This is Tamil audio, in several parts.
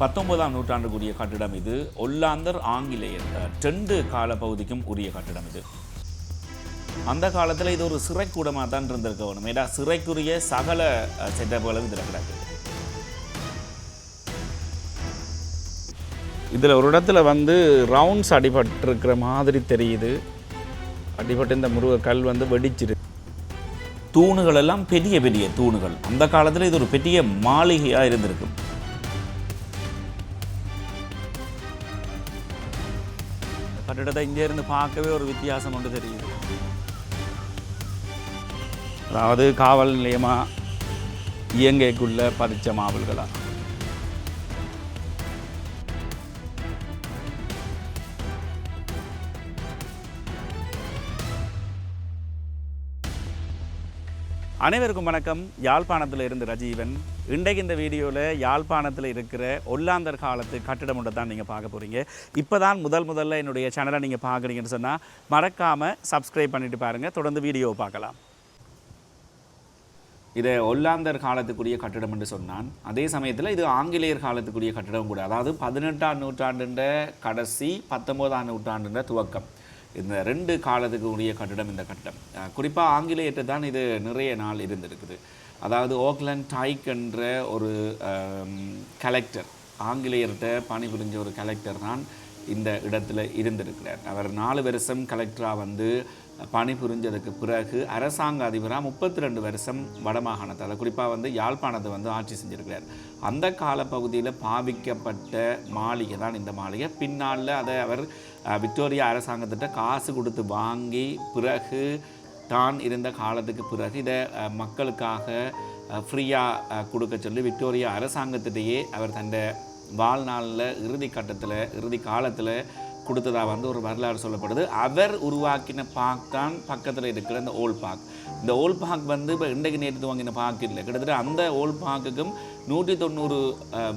பத்தொன்பதாம் நூற்றாண்டுக்குரிய கட்டிடம் இது. ஒல்லாந்தர் ஆங்கிலேயர் டெண்டு கால பகுதிக்கும் உரிய கட்டிடம் இது. அந்த காலத்தில் இது ஒரு சிறைக்கூடமாக தான் இருந்திருக்க வேணும் ஏன்னா சிறைக்குரிய சகல செட்டப்புகளும் இதில் கிடக்கு. இதில் ஒரு இடத்துல வந்து ரவுண்ட்ஸ் அடிபட்டிருக்கிற மாதிரி தெரியுது. அடிபட்டு இந்த முருக கல் வந்து வெடிச்சிரு தூணுகள் எல்லாம் பெரிய பெரிய தூணுகள். அந்த காலத்தில் இது ஒரு பெரிய மாளிகையாக இருந்திருக்கும். கட்டிடத்தை இங்கே இருந்து பார்க்கவே ஒரு வித்தியாசம் ஒன்று தெரியுது அதாவது காவல் நிலையமாக இயங்கைக்குள்ள பறிச்ச மாவல்களா அனைவருக்கும் வணக்கம். யாழ்ப்பாணத்தில் இருந்து ரஜீவன். இன்றைக்கு இந்த வீடியோவில் யாழ்ப்பாணத்தில் இருக்கிற ஒல்லாந்தர் காலத்து கட்டிடம் ஒன்று தான் நீங்கள் பார்க்க போகிறீங்க இப்போ தான் முதல் முதல்ல என்னுடைய சேனலை நீங்கள் பார்க்குறீங்கன்னு சொன்னால் மறக்காமல் சப்ஸ்கிரைப் பண்ணிட்டு பாருங்கள் தொடர்ந்து வீடியோவை பார்க்கலாம். இதை ஒல்லாந்தர் காலத்துக்குரிய கட்டிடம் என்று சொன்னான். அதே சமயத்தில் இது ஆங்கிலேயர் காலத்துக்குரிய கட்டிடம் கூட. அதாவது பதினெட்டாம் நூற்றாண்டுன்ற கடைசி பத்தொம்போதாம் நூற்றாண்டுன்ற துவக்கம். இந்த ரெண்டு காலத்துக்கு உரிய கட்டிடம் இந்த கட்டிடம். குறிப்பாக ஆங்கிலேயர்கிட்ட தான் இது நிறைய நாள் இருந்திருக்குது. அதாவது ஓக்லண்ட் டைக் என்ற ஒரு கலெக்டர் ஆங்கிலேயர்கிட்ட பணிபுரிஞ்ச ஒரு கலெக்டர் தான் இந்த இடத்துல இருந்திருக்கிறார். அவர் நாலு வருஷம் கலெக்டராக வந்து பணிபுரிஞ்சதுக்கு பிறகு அரசாங்க அதிபராக முப்பத்தி ரெண்டு வருஷம் வடமாகாணத்தில் குறிப்பாக வந்து யாழ்ப்பாணத்தை வந்து ஆட்சி செஞ்சிருக்கிறார். அந்த காலப்பகுதியில் பாவிக்கப்பட்ட மாளிகை தான் இந்த மாளிகை. பின்னால் அதை அவர் விக்டோரியா அரசாங்கத்திட்ட காசு கொடுத்து வாங்கி பிறகு தான் இருந்த காலத்துக்கு பிறகு இதை மக்களுக்காக ஃப்ரீயாக கொடுக்க சொல்லி விக்டோரியா அரசாங்கத்திட்டேயே அவர் தன்னை வாழ்நாளில் இறுதி கட்டத்தில் இறுதி காலத்தில் கொடுத்ததா வந்து ஒரு வரலாறு சொல்லப்படுது. அவர் உருவாக்கின பார்க் தான் பக்கத்தில் இருக்கிற இந்த ஓல் பார்க் இந்த ஓல் பார்க் வந்து இப்போ இன்றைக்கு நேற்று வாங்கின பார்க் இல்லை. கிட்டத்தட்ட அந்த ஓல் பார்க்குக்கும் நூற்றி தொண்ணூறு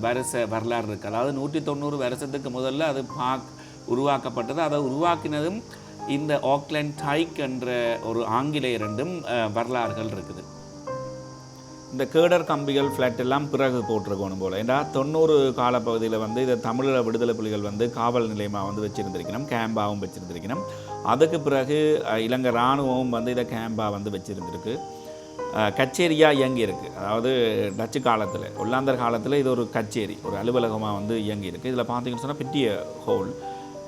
வருஷ வரலாறு இருக்குது அதாவது நூற்றி தொண்ணூறு வருஷத்துக்கு முதல்ல அது பார்க் உருவாக்கப்பட்டது. அதை உருவாக்கினதும் இந்த ஆக்லாண்ட் டைக் என்ற ஒரு ஆங்கிலேயர் ரெண்டும் வரலாறுகள் இருக்குது. இந்த கேடர் கம்பிகள் ஃப்ளாட் எல்லாம் பிறகு போட்டிருக்கணும் போல். ஏன்னா தொண்ணூறு காலப்பகுதியில் வந்து இதை தமிழீழ விடுதலை புலிகள் வந்து காவல் நிலையமாக வந்து வச்சுருந்திருக்கணும் கேம்பாகவும் வச்சுருந்திருக்கணும். அதுக்கு பிறகு இலங்கை இராணுவமும் வந்து இதை கேம்பாக வந்து வச்சுருந்துருக்கு. கச்சேரியாக இயங்கியிருக்கு. அதாவது டச்சு காலத்தில் ஒல்லாந்தர் காலத்தில் இது ஒரு கச்சேரி ஒரு அலுவலகமாக வந்து இயங்கியிருக்கு. இதில் பார்த்தீங்கன்னு சொன்னால் பெரிய ஹோல்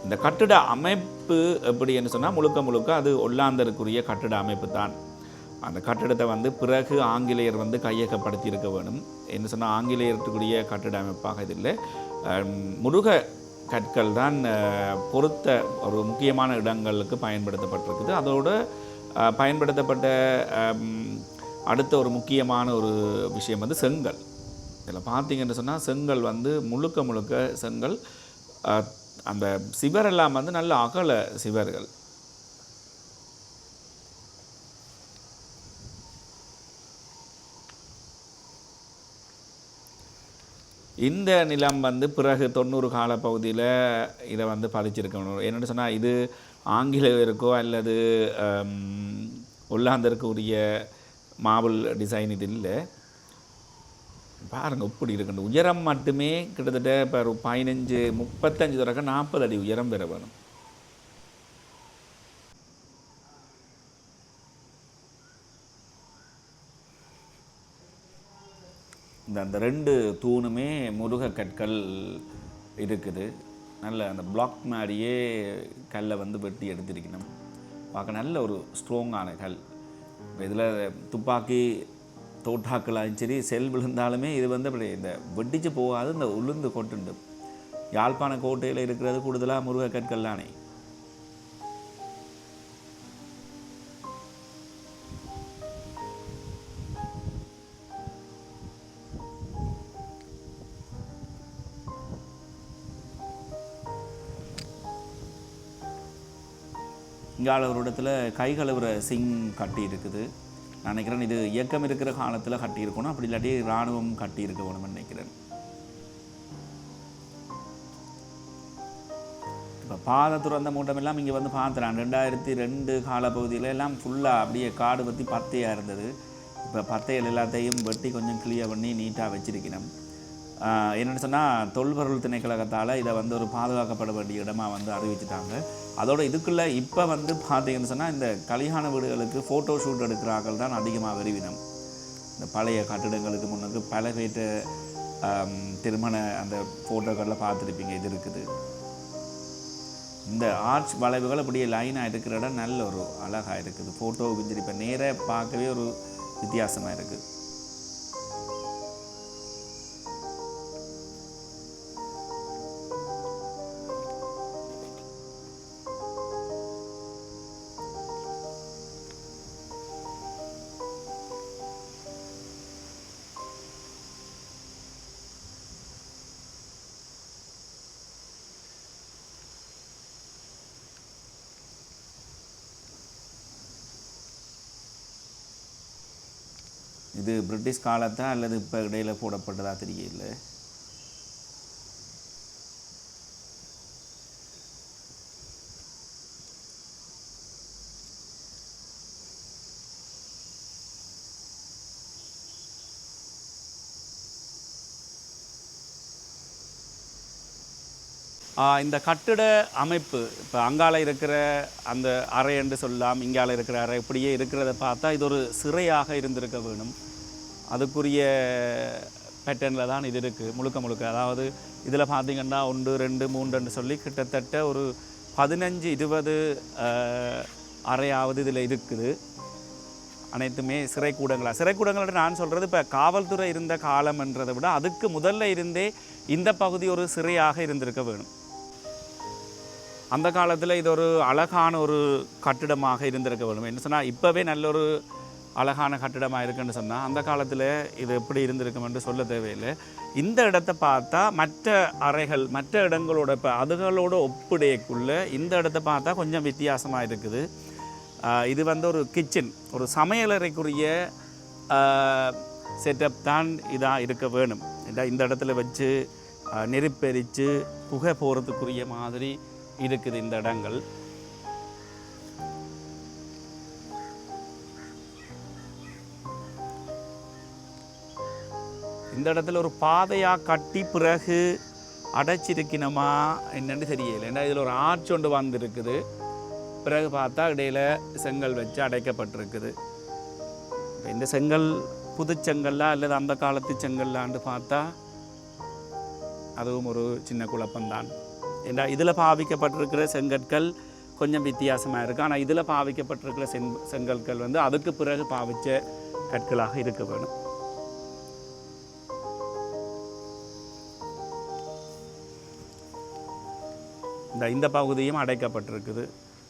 இந்த கட்டிட அமைப்பு எப்படின்னு சொன்னால் முழுக்க முழுக்க அது ஒல்லாந்தருக்குரிய கட்டிட அமைப்பு தான். அந்த கட்டிடத்தை வந்து பிறகு ஆங்கிலேயர் வந்து கையகப்படுத்தி இருக்க வேணும் என்ன சொன்னால் ஆங்கிலேயத்துக்குரிய கட்டிட அமைப்பாக இது இல்லை. முருக கற்கள் தான் பொருத்த ஒரு முக்கியமான இடங்களுக்கு பயன்படுத்தப்பட்டிருக்குது. அதோடு பயன்படுத்தப்பட்ட அடுத்த ஒரு முக்கியமான ஒரு விஷயம் வந்து செங்கல். இதில் பார்த்தீங்கன்னு சொன்னால் செங்கல் வந்து முழுக்க முழுக்க செங்கல் அந்த சிவரெல்லாம் வந்து நல்ல அகல சிவர்கள். இந்த நிலம் வந்து பிறகு தொண்ணூறு கால பகுதியில் இதை வந்து பதிச்சிருக்கணும். என்னென்னு சொன்னால் இது ஆங்கிலேயருக்கோ அல்லது ஹம், உரிய மாபிள் டிசைன் இது இல்லை. பாருங்கள் இப்படி இருக்கணும் உயரம் மட்டுமே கிட்டத்தட்ட இப்போ பதினஞ்சு முப்பத்தஞ்சு தொடக்க நாற்பது அடி உயரம் பெற வேணும் இந்த அந்த ரெண்டு தூணுமே முருக கற்கள் இருக்குது. நல்ல அந்த பிளாக் மாதிரியே கல்லை வந்து வெட்டி எடுத்திருக்கணும். பார்க்க நல்ல ஒரு ஸ்ட்ராங்கான கல். இப்போ இதில் துப்பாக்கி தோட்டாக்களாலும் சரி செல் விழுந்தாலுமே இது வந்து அப்படி இந்த வெட்டிச்சு போகாது இந்த உளுந்து கொட்டுண்டு. யாழ்ப்பாண கோட்டையில் இருக்கிறது கூடுதலாக முருக கற்கள் தானே. இங்கால இடத்துல கை கழுவுற சிங் கட்டி இருக்குது. நான் நினைக்கிறேன் இது இயக்கம் இருக்கிற காலத்தில் கட்டி இருக்கணும் அப்படி இல்லாட்டி இராணுவம் கட்டி வேணும்னு நினைக்கிறேன். இப்போ பாதை துறந்த மூட்டம் எல்லாம் இங்கே வந்து பார்த்துறான் ரெண்டாயிரத்தி ரெண்டு காலப்பகுதியில் எல்லாம் ஃபுல்லாக அப்படியே காடு பற்றி பத்தையாக இருந்தது. இப்போ பத்தையில் எல்லாத்தையும் வெட்டி கொஞ்சம் கிளியர் பண்ணி நீட்டாக வச்சிருக்கிறோம் என்னென்னு சொன்னால் தொல்பொருள் திணைக்கழகத்தால் இதை வந்து ஒரு பாதுகாக்கப்பட வேண்டிய இடமாக வந்து அறிவிச்சிட்டாங்க. அதோட இதுக்குள்ளே இப்போ வந்து பார்த்தீங்கன்னு சொன்னால் இந்த கல்யாண வீடுகளுக்கு ஃபோட்டோ ஷூட் எடுக்கிறார்கள் தான் அதிகமாக விரும்பினம் இந்த பழைய கட்டிடங்களுக்கு முன்னுக்கு பல பேர்ட்ட திருமண அந்த ஃபோட்டோக்களில் பார்த்துருப்பீங்க இது இருக்குது. இந்த ஆர்ச் வளைவுகள் அப்படியே லைனாக இருக்கிற இடம் நல்ல ஒரு அழகாக இருக்குது. ஃபோட்டோவுக்கு சரி இப்போ நேராக பார்க்கவே ஒரு வித்தியாசமாக இருக்குது இது பிரிட்டிஷ் காலத்தா அல்லது இப்போ இடையில் போடப்பட்டதாக தெரியல. இந்த கட்டிட அமைப்பு இப்போ அங்கால இருக்கிற அந்த அறை என்று சொல்லலாம் இங்கால இருக்கிற அறை இப்படியே இருக்கிறத பார்த்தா இது ஒரு சிறையாக இருந்திருக்க வேணும். அதுக்குரிய பேட்டர்னில் தான் இது இருக்குது முழுக்க முழுக்க. அதாவது இதில் பார்த்தீங்கன்னா ஒன்று ரெண்டு மூன்றுன்னு சொல்லி கிட்டத்தட்ட ஒரு பதினஞ்சு இருபது அறையாவது இதில் இருக்குது. அனைத்துமே சிறைக்கூடங்களாக சிறைக்கூடங்கள் நான் சொல்கிறது இப்போ காவல்துறை இருந்த காலம்ன்றதை விட அதுக்கு முதல்ல இருந்தே இந்த பகுதி ஒரு சிறையாக இருந்திருக்க வேணும். அந்த காலத்தில் இது ஒரு அழகான ஒரு கட்டிடமாக இருந்திருக்க வேணும் என்ன சொன்னால் இப்போவே நல்ல ஒரு அழகான கட்டிடமாக இருக்குன்னு சொன்னால் அந்த காலத்தில் இது எப்படி இருந்திருக்கும் என்று சொல்ல தேவையில்லை. இந்த இடத்த பார்த்தா மற்ற அறைகள் மற்ற இடங்களோட இப்போ அதுகளோட ஒப்பிடையக்குள்ள இந்த இடத்த பார்த்தா கொஞ்சம் வித்தியாசமாக இருக்குது. இது வந்து ஒரு கிச்சன் ஒரு சமையலறைக்குரிய செட்டப் தான் இதாக இருக்க வேணும். இந்த இடத்துல வச்சு நெருப்பெரித்து புகை போகிறதுக்குரிய மாதிரி இருக்குது இந்த இடங்கள். இந்த இடத்துல ஒரு பாதையாக கட்டி பிறகு அடைச்சிருக்கணுமா என்னென்னு தெரியல. ஏன்னா இதில் ஒரு ஆர்ச் ஒன்று வந்திருக்குது. பிறகு பார்த்தா இடையில செங்கல் வச்சு அடைக்கப்பட்டிருக்குது. இந்த செங்கல் புதுச்செங்கல்லா அல்லது அந்த காலத்து செங்கல்லான்னு பார்த்தா அதுவும் ஒரு சின்ன குழப்பம்தான். ஏன்னா இதில் பாவிக்கப்பட்டிருக்கிற செங்கற்கள் கொஞ்சம் வித்தியாசமாக இருக்குது ஆனால் இதில் பாவிக்கப்பட்டிருக்கிற செங் செங்கற்கள் வந்து அதுக்கு பிறகு பாவித்த கற்களாக இருக்க வேணும் இந்த இந்த பகுதியும் அடைக்கப்பட்டிருக்குது.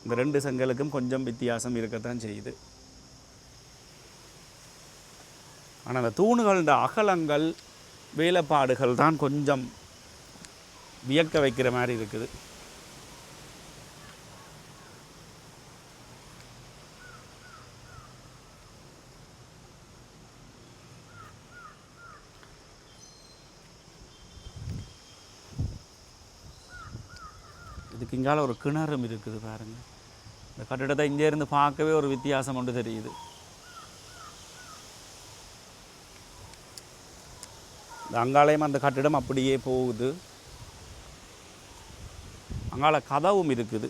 இந்த ரெண்டு செங்கலுக்கும் கொஞ்சம் வித்தியாசம் இருக்கத்தான் செய்யுது. ஆனால் அந்த தூணுகளோட அகலங்கள் வேலைப்பாடுகள் தான் கொஞ்சம் வியக்க வைக்கிற மாதிரி இருக்குது. இதுக்கு இங்கால ஒரு கிணறும் இருக்குது பாருங்க. இந்த கட்டிடத்தை இங்கே இருந்து பார்க்கவே ஒரு வித்தியாசம் ஒன்று தெரியுது. இந்த அங்காலயம் அந்த கட்டிடம் அப்படியே போகுது. அங்கால கதவும் இருக்குது.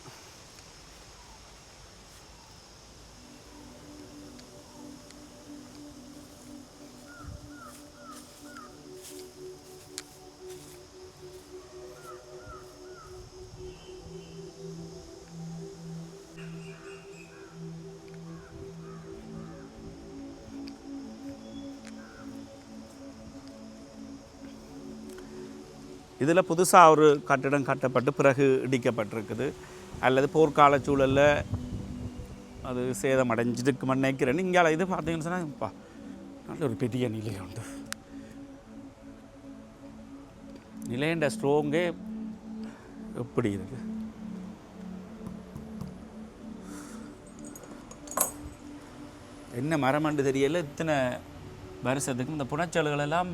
இதில் புதுசாக ஒரு கட்டிடம் கட்டப்பட்டு பிறகு இடிக்கப்பட்டிருக்குது. அல்லது போர்க்கால சூழலில் அது சேதம் அடைஞ்சிருக்கு நினைக்கிறேன். இங்கே இது பார்த்தீங்கன்னு சொன்னால் நல்ல ஒரு பெரிய நிலை உண்டு. நிலையண்ட ஸ்ட்ரோங்கே எப்படி இருக்கு? என்ன மரமண்டு தெரியல. இத்தனை வருஷத்துக்கு இந்த புனச்சல்கள் எல்லாம்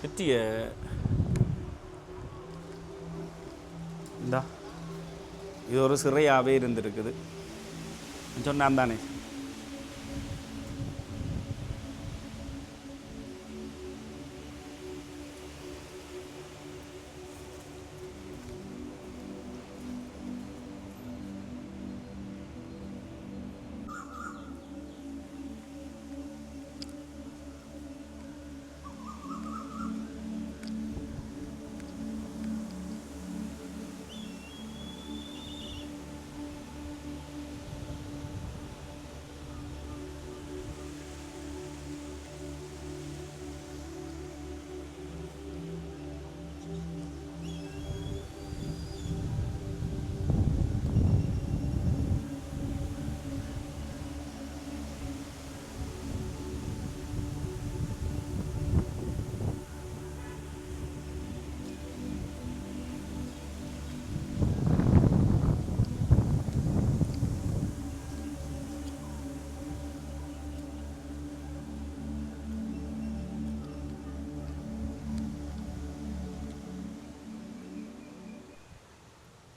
பெற்றிய இந்தா. இது ஒரு சிறையாகவே இருந்திருக்குது. சொன்னான் தானே.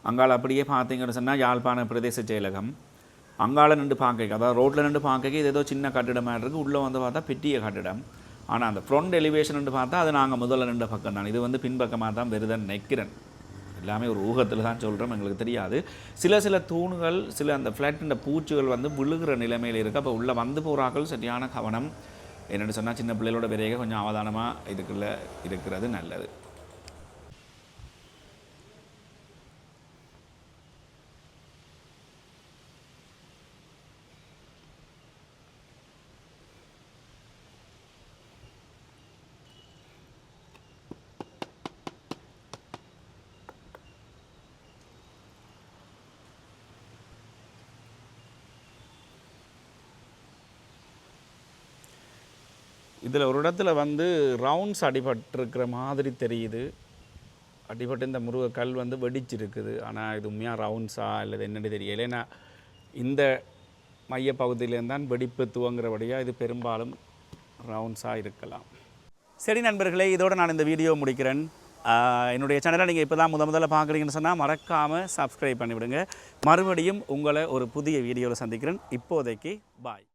அங்கால அப்படியே பார்த்தீங்கன்னு சொன்னால் யாழ்ப்பாண பிரதேச செயலகம் அங்கால நின்று பார்க்க அதாவது ரோட்டில் நின்று பார்க்க இது ஏதோ சின்ன கட்டிடமாக இருக்குது உள்ளே வந்து பார்த்தா பெட்டிய கட்டிடம். ஆனால் அந்த ஃப்ரண்ட் எலிவேஷன் பார்த்தா அது நாங்கள் முதல்ல நின்ற பக்கம் தான். இது வந்து பின்பக்கமாக தான் வருதுன்னு நெக்கிறன். எல்லாமே ஒரு ஊகத்தில் தான் சொல்கிறோம் எங்களுக்கு தெரியாது. சில சில தூண்கள் சில அந்த ஃப்ளாட்டின் பூச்சிகள் வந்து விழுகிற நிலைமையில் இருக்குது அப்போ உள்ளே வந்து போகிறாக்கள் சரியான கவனம். என்னென்னு சொன்னால் சின்ன பிள்ளைகளோட விரைக கொஞ்சம் அவதானமாக இதுக்குள்ளே இருக்கிறது நல்லது. இதில் ஒரு இடத்துல வந்து ரவுண்ட்ஸ் அடிபட்டிருக்கிற மாதிரி தெரியுது. அடிபட்டு இந்த முருகக்கல் வந்து வெடிச்சிருக்குது. ஆனால் இது உண்மையாக ரவுண்ட்ஸா இல்லை என்னென்னு தெரியல. ஏன்னா இந்த மையப்பகுதியிலேருந்து தான் வெடிப்பு துவங்குறபடியாக இது பெரும்பாலும் ரவுண்ட்ஸாக இருக்கலாம். சரி நண்பர்களே இதோடு நான் இந்த வீடியோ முடிக்கிறேன். என்னுடைய சேனலை நீங்கள் இப்போ தான் முத முதல்ல பார்க்குறீங்கன்னு சொன்னால் மறக்காமல் சப்ஸ்கிரைப் பண்ணிவிடுங்க. மறுபடியும் உங்களை ஒரு புதிய வீடியோவில் சந்திக்கிறேன். இப்போதைக்கு பாய்